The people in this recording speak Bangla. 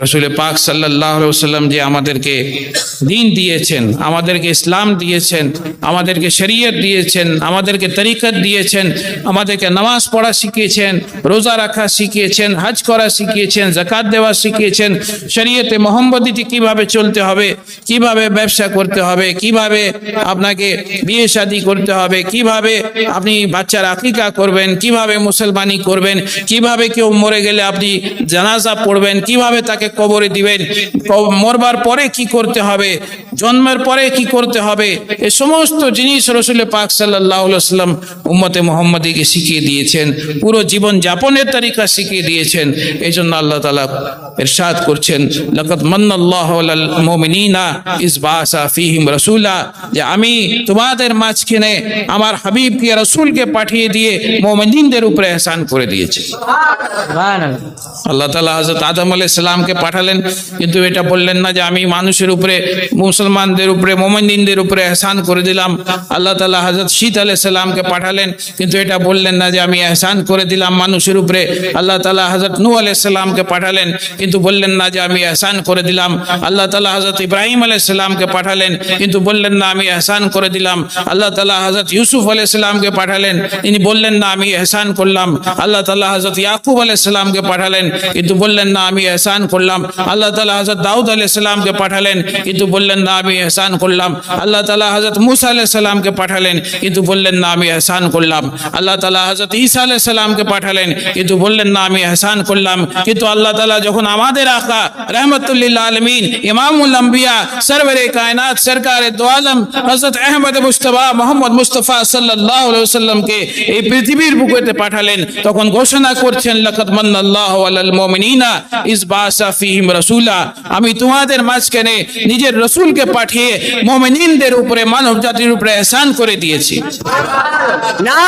রসুল পাক সাল্লাহ সাল্লাম যে আমাদেরকে দিন দিয়েছেন, আমাদেরকে ইসলাম দিয়েছেন, আমাদেরকে শরীয়ত দিয়েছেন, আমাদেরকে তরিকত দিয়েছেন, আমাদেরকে নামাজ পড়া শিখিয়েছেন, রোজা রাখা শিখিয়েছেন, হজ করা শিখিয়েছেন জাকাত দেওয়া শিখিয়েছেন, শরীয়তে মোহাম্মদীতে কীভাবে চলতে হবে, কীভাবে ব্যবসা করতে হবে, কীভাবে আপনাকে বিয়ে শাদী করতে হবে, কীভাবে আপনি বাচ্চার আকিকা করবেন, কীভাবে মুসলমানি করবেন, কীভাবে কেউ মরে গেলে আপনি জানাজা পড়বেন, কীভাবে তাকে কবরে দিবেন। মরবার পরে কি করতে হবে? জন্মের পরে কি করতে হবে? এ সমস্ত জিনিস রসুল পাক সাল্লাহ সাল্লাম উম্মতে মোহাম্মদীকে শিখিয়ে দিয়েছেন। পুরো জীবন যাপনের তরিকা শিখিয়ে দিয়েছেন। এই জন্য আল্লাহ তালা ইরশাদ করছেন লাকাত মান্নাল্লাহ আলাল মুমিনিনা ইস বাসা ফিহিম রাসূলা যে আমি তোমাদের মাঝখানে আমার হাবিবকে রাসূলকে পাঠিয়ে দিয়ে মুমিনদের উপরে এহসান করে দিয়েছে। আল্লাহ তালা হজরত আদম আলাইসাল্লামকে পাঠালেন, কিন্তু এটা বললেন না যে আমি মানুষের উপরে, মুসলমানদের উপরে, মোমিনদের উপরে এহসান করে দিলাম। আল্লাহ তালা হজরত শীত আলাইসাল্লামকে পাঠালেন, কিন্তু এটা বললেন না যে আমি এহসান করে দিলাম মানুষের উপরে। আল্লাহ তালা হজরত নূ আলাইসাল্লামকে পাঠালেন, কিন্তু বললেন না যে আমি এহসান করে দিলাম। আল্লাহ তালা হজরত ইব্রাহিম আলাইসাল্লামকে পাঠালেন, কিন্তু বললেন না আমি এহসান করে দিলাম। আল্লাহ তালা হজরত ইউসুফ আলাইসাল্লামকে পাঠালেন, তিনি বললেন না আমি এহসান করলাম। আল্লাহ তালা হজরত ইয়াকুব আলাইসাল্লামকে পাঠালেন, কিন্তু বললেন না আমি এহসান করলাম। আল্লাহ তালা হজরত দাউদ আলাইসাল্লামকে পাঠালেন, কিন্তু বললেন, না, আমি এহসান করলাম। আল্লাহ তালা হজরত মুসা আলাইসাল্লামকে পাঠালেন, কিন্তু বললেন, না, আমি এহসান করলাম। আল্লাহ তালা হজরত ঈসা আলাইসাল্লামকে পাঠালেন, কিন্তু বললেন, না, আমি এহসান করলাম। কিন্তু আল্লাহ তালা যখন আমাদের আকা রহমতুল্লিল্লাহ আলমিন, ইমামুল সরবরে কায়নাত, সরকার দো হজরত আহমদ মুস্তফা, মোহাম্মদ মুস্তফা সাল্লাহ সাল্লামকে এই পৃথিবীর বুকেতে পাঠালেন, তখন ঘোষণা করছেন লকত মান্নাল্লাহু আলাল মুমিনিনা ইস ফিহিম রাসূলা, আমি তোমাদের মাঝখানে নিজের রসুলকে পাঠিয়ে মুমিনদের উপরে মানব জাতির উপরে এহসান করে দিয়েছি।